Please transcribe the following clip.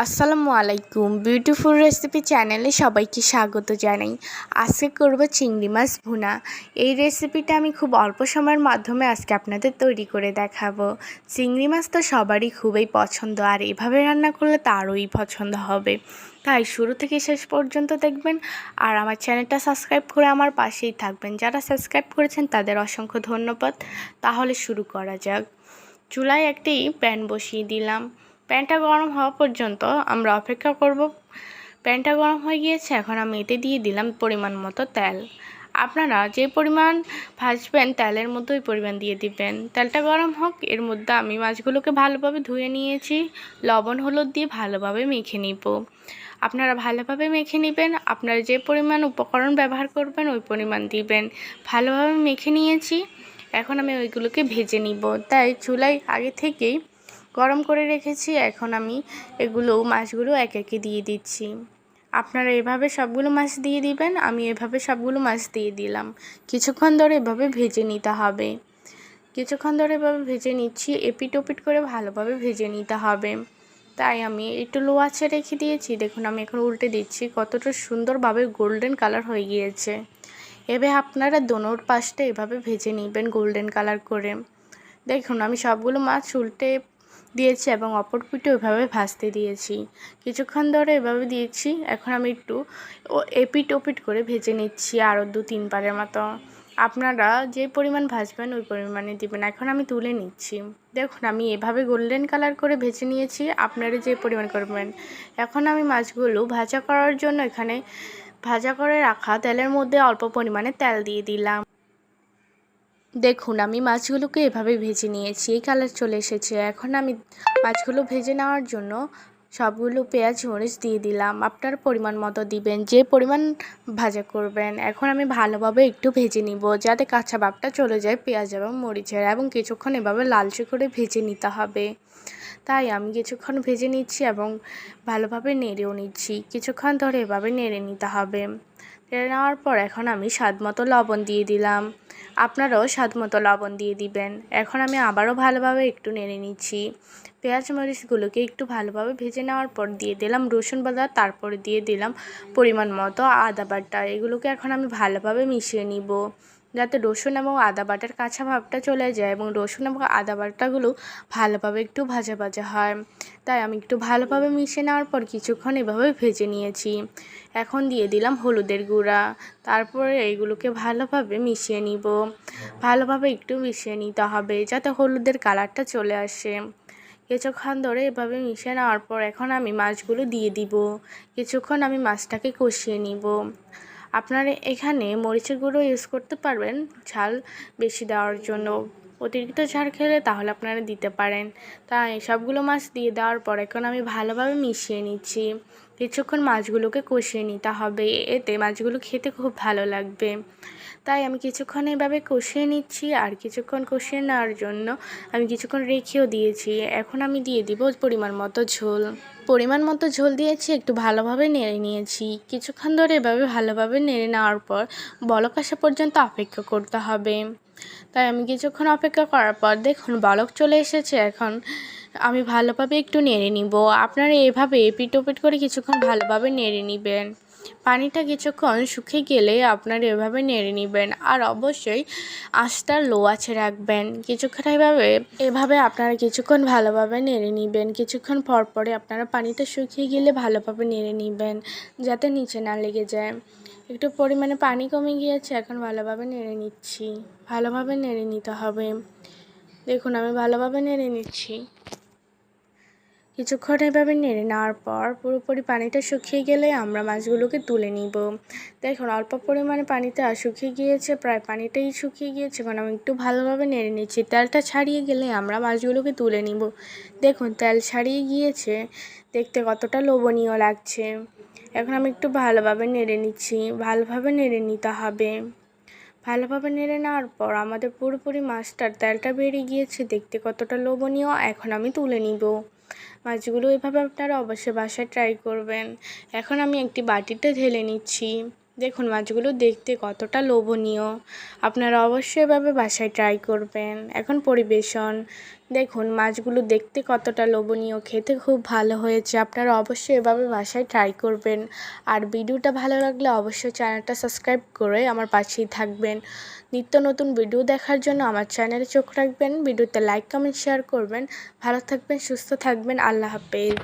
আসসালামু আলাইকুম। Beautiful recipe চ্যানেলে সবাইকে স্বাগত জানাই। আজকে করব চিংড়ি মাছ ভুনা। এই রেসিপিটা আমি খুব অল্প সময়ের মাধ্যমে আজকে আপনাদের তৈরি করে দেখাবো। চিংড়ি মাছ তো সবারই খুবই পছন্দ, আর এভাবে রান্না করলে তো আরোই পছন্দ হবে। তাই শুরু থেকে শেষ পর্যন্ত দেখবেন, আর আমার চ্যানেলটা সাবস্ক্রাইব করে আমার পাশেই থাকবেন। যারা সাবস্ক্রাইব করেছেন, তাদের অসংখ্য ধন্যবাদ। তাহলে শুরু করা যাক। চুলায় একটি প্যান বসিয়ে দিলাম। প্যানটা গরম হওয়া পর্যন্ত আমরা অপেক্ষা করব। প্যানটা গরম হয়ে গিয়েছে, এখন আমি এতে দিয়ে দিলাম পরিমাণ মতো তেল। আপনারা যে পরিমাণ ভাজবেন, তেলের মধ্যে ওই পরিমাণ দিয়ে দিবেন। তেলটা গরম হোক, এর মধ্যে আমি মাছগুলোকে ভালোভাবে ধুয়ে নিয়েছি। লবণ, হলুদ দিয়ে ভালোভাবে মেখে নিব। আপনারা ভালোভাবে মেখে নেবেন, আপনারা যে পরিমাণ উপকরণ ব্যবহার করবেন, ওই পরিমাণ দিবেন। ভালোভাবে মেখে নিয়েছি, এখন আমি ওইগুলোকে ভেজে নিব। তাই চুলায় আগে থেকেই গরম করে রেখেছি, এখন আমি এগুলো মাছগুলো এক একে দিয়ে দিচ্ছি। আপনারা এভাবে সবগুলো মাছ দিয়ে দিবেন, আমি এভাবে সবগুলো মাছ দিয়ে দিলাম। কিছুক্ষণ ধরে এভাবে ভেজে নিতে হবে। কিছুক্ষণ ধরে এভাবে ভেজে নিচ্ছি, এপিট ওপিট করে ভালোভাবে ভেজে নিতে হবে। তাই আমি একটু লো আছে রেখে দিয়েছি, দেখুন আমি এখন উল্টে দিচ্ছি, কতটা সুন্দরভাবে গোল্ডেন কালার হয়ে গিয়েছে। এভাবে আপনারা দোনোর পাশটা এভাবে ভেজে নেবেন গোল্ডেন কালার করে। দেখুন আমি সবগুলো মাছ উল্টে দিয়েছি এবং অপর পিঠে ওইভাবে ভাজতে দিয়েছি। কিছুক্ষণ ধরে এভাবে দিয়েছি, এখন আমি একটু ও এপিট ওপিট করে ভেজে নিচ্ছি আরও দু তিন পারের মতো। আপনারা যে পরিমাণ ভাজবেন ওই পরিমাণে দিবেন, এখন আমি তুলে নিচ্ছি। দেখুন, আমি এভাবে গোল্ডেন কালার করে ভেজে নিয়েছি, আপনারা যে পরিমাণ করবেন। এখন আমি মাছগুলো ভাজা করার জন্য এখানে ভাজা করে রাখা তেলের মধ্যে অল্প পরিমাণে তেল দিয়ে দিলাম। দেখুন, আমি মাছগুলোকে এভাবে ভেজে নিয়েছি, এই কালার চলে এসেছে। এখন আমি মাছগুলো ভেজে নেওয়ার জন্য সবগুলো পেঁয়াজ, মরিচ দিয়ে দিলাম। আপনার পরিমাণ মতো দিবেন, যে পরিমাণ ভাজা করবেন। এখন আমি ভালোভাবে একটু ভেজে নিব, যাতে কাঁচা ভাবটা চলে যায় পেঁয়াজ এবং মরিচের, এবং কিছুক্ষণ এভাবে লালচে করে ভেজে নিতে হবে। তাই আমি কিছুক্ষণ ভেজে নিচ্ছি এবং ভালোভাবে নেড়েও নিচ্ছি। কিছুক্ষণ ধরে এভাবে নেড়ে নিতে হবে। নেড়ে নেওয়ার পর এখন আমি স্বাদ মতো লবণ দিয়ে দিলাম। আপনারাও স্বাদ মতো লবণ দিয়ে দিবেন। এখন আমি আবারও ভালোভাবে একটু নেড়ে নিচ্ছি। পেঁয়াজ মরিচগুলোকে একটু ভালোভাবে ভেজে নেওয়ার পর দিয়ে দিলাম রসুন বাদা তারপরে দিয়ে দিলাম পরিমাণ মতো আদা বাটা। এগুলোকে এখন আমি ভালোভাবে মিশিয়ে নিব। যাতে রসুন এবং আদা বাটার কাঁচা ভাবটা চলে যায় এবং রসুন এবং আদা বাটাগুলো ভালোভাবে একটু ভাজা ভাজা হয়। তাই আমি একটু ভালোভাবে মিশিয়ে নেওয়ার পর কিছুক্ষণ এভাবে ভেজে নিয়েছি। এখন দিয়ে দিলাম হলুদের গুঁড়া। তারপরে এইগুলোকে ভালোভাবে মিশিয়ে নিব। ভালোভাবে একটু মিশিয়ে নিতে হবে যাতে হলুদের কালারটা চলে আসে। কিছুক্ষণ ধরে এভাবে মিশিয়ে নেওয়ার পর এখন আমি মাছগুলো দিয়ে দিব। কিছুক্ষণ আমি মাছটাকে কষিয়ে নিব। আপনারা এখানে মরিচের গুঁড়ো ইউজ করতে পারবেন। ঝাল বেশি দেওয়ার জন্য। অতিরিক্ত ঝাল খেলে তাহলে আপনারা দিতে পারেন। তাই সবগুলো মাছ দিয়ে দেওয়ার পর এখন আমি ভালোভাবে মিশিয়ে নিচ্ছি। কিছুক্ষণ মাছগুলোকে কষিয়ে নিতে হবে। এতে মাছগুলো খেতে খুব ভালো লাগবে। তাই আমি কিছুক্ষণ এভাবে কষিয়ে নিচ্ছি আর কিছুক্ষণ কষিয়ে নেওয়ার জন্য আমি কিছুক্ষণ রেখেও দিয়েছি। এখন আমি দিয়ে দিব পরিমাণ মতো ঝোল। পরিমাণ মতো ঝোল দিয়েছি, একটু ভালোভাবে নেড়ে নিয়েছি। কিছুক্ষণ ধরে এভাবে ভালোভাবে নেড়ে নেওয়ার পর বলক আসা পর্যন্ত অপেক্ষা করতে হবে। তাই আমি কিছুক্ষণ অপেক্ষা করার পর দেখুন বলক চলে এসেছে। এখন আমি ভালোভাবে একটু নেড়ে নিব। আপনারা এভাবে পিট করে কিছুক্ষণ ভালোভাবে নেড়ে নেবেন। পানিটা কিছুক্ষণ শুকিয়ে গেলে আপনারা এভাবে নেড়ে নেবেন। আর অবশ্যই আঁচটা লো আছে রাখবেন। কিছুক্ষণ এভাবে এভাবে আপনারা কিছুক্ষণ ভালোভাবে নেড়ে নেবেন। কিছুক্ষণ পর পরে আপনারা পানিটা শুকিয়ে গেলে ভালোভাবে নেড়ে নেবেন, যাতে নিচে না লেগে যায়। একটু পরিমাণে পানি কমে গিয়েছে, এখন ভালোভাবে নেড়ে নিচ্ছি। ভালোভাবে নেড়ে নিতে হবে। দেখুন, আমি ভালোভাবে নেড়ে নিচ্ছি। কিছুক্ষণ এভাবে নেড়ে নেওয়ার পর পুরোপুরি পানিটা শুকিয়ে গেলে আমরা মাছগুলোকে তুলে নিব। দেখুন, অল্প পরিমাণে পানিটা শুকিয়ে গিয়েছে, প্রায় পানিটাই শুকিয়ে গিয়েছে কারণ আমি একটু ভালোভাবে নেড়ে নিচ্ছি। তেলটা ছাড়িয়ে গেলে আমরা মাছগুলোকে তুলে নিব। দেখুন, তেল ছাড়িয়ে গিয়েছে, দেখতে কতটা লোভনীয় লাগছে। এখন আমি একটু ভালোভাবে নেড়ে নিচ্ছি, ভালোভাবে নেড়ে নিতে হবে। ভালোভাবে নেড়ে নেওয়ার পর আমাদের পুরোপুরি মাছটার তেলটা বেরিয়ে গিয়েছে, দেখতে কতটা লোভনীয়, এখন আমি তুলে নিব। মাছগুলো এভাবে আপনারা অবশ্যই বাসায় ট্রাই করবেন। এখন আমি একটি বাটিতে ঢেলে নিচ্ছি। দেখুন মাছগুলো দেখতে কতটা লোভনীয়। আপনারা অবশ্যই এভাবে বাসায় ট্রাই করবেন। এখন পরিবেশন। দেখুন মাছগুলো দেখতে কতটা লোভনীয়, খেতে খুব ভালো হয়েছে। আপনারা অবশ্যই এভাবে বাসায় ট্রাই করবেন। আর ভিডিওটা ভালো লাগলে অবশ্যই চ্যানেলটা সাবস্ক্রাইব করে আমার পাশেই থাকবেন। নিত্য নতুন ভিডিও দেখার জন্য আমার চ্যানেলে চোখ রাখবেন। ভিডিওতে লাইক কমেন্ট শেয়ার করবেন। ভালো থাকবেন, সুস্থ থাকবেন। আল্লাহ হাফেজ।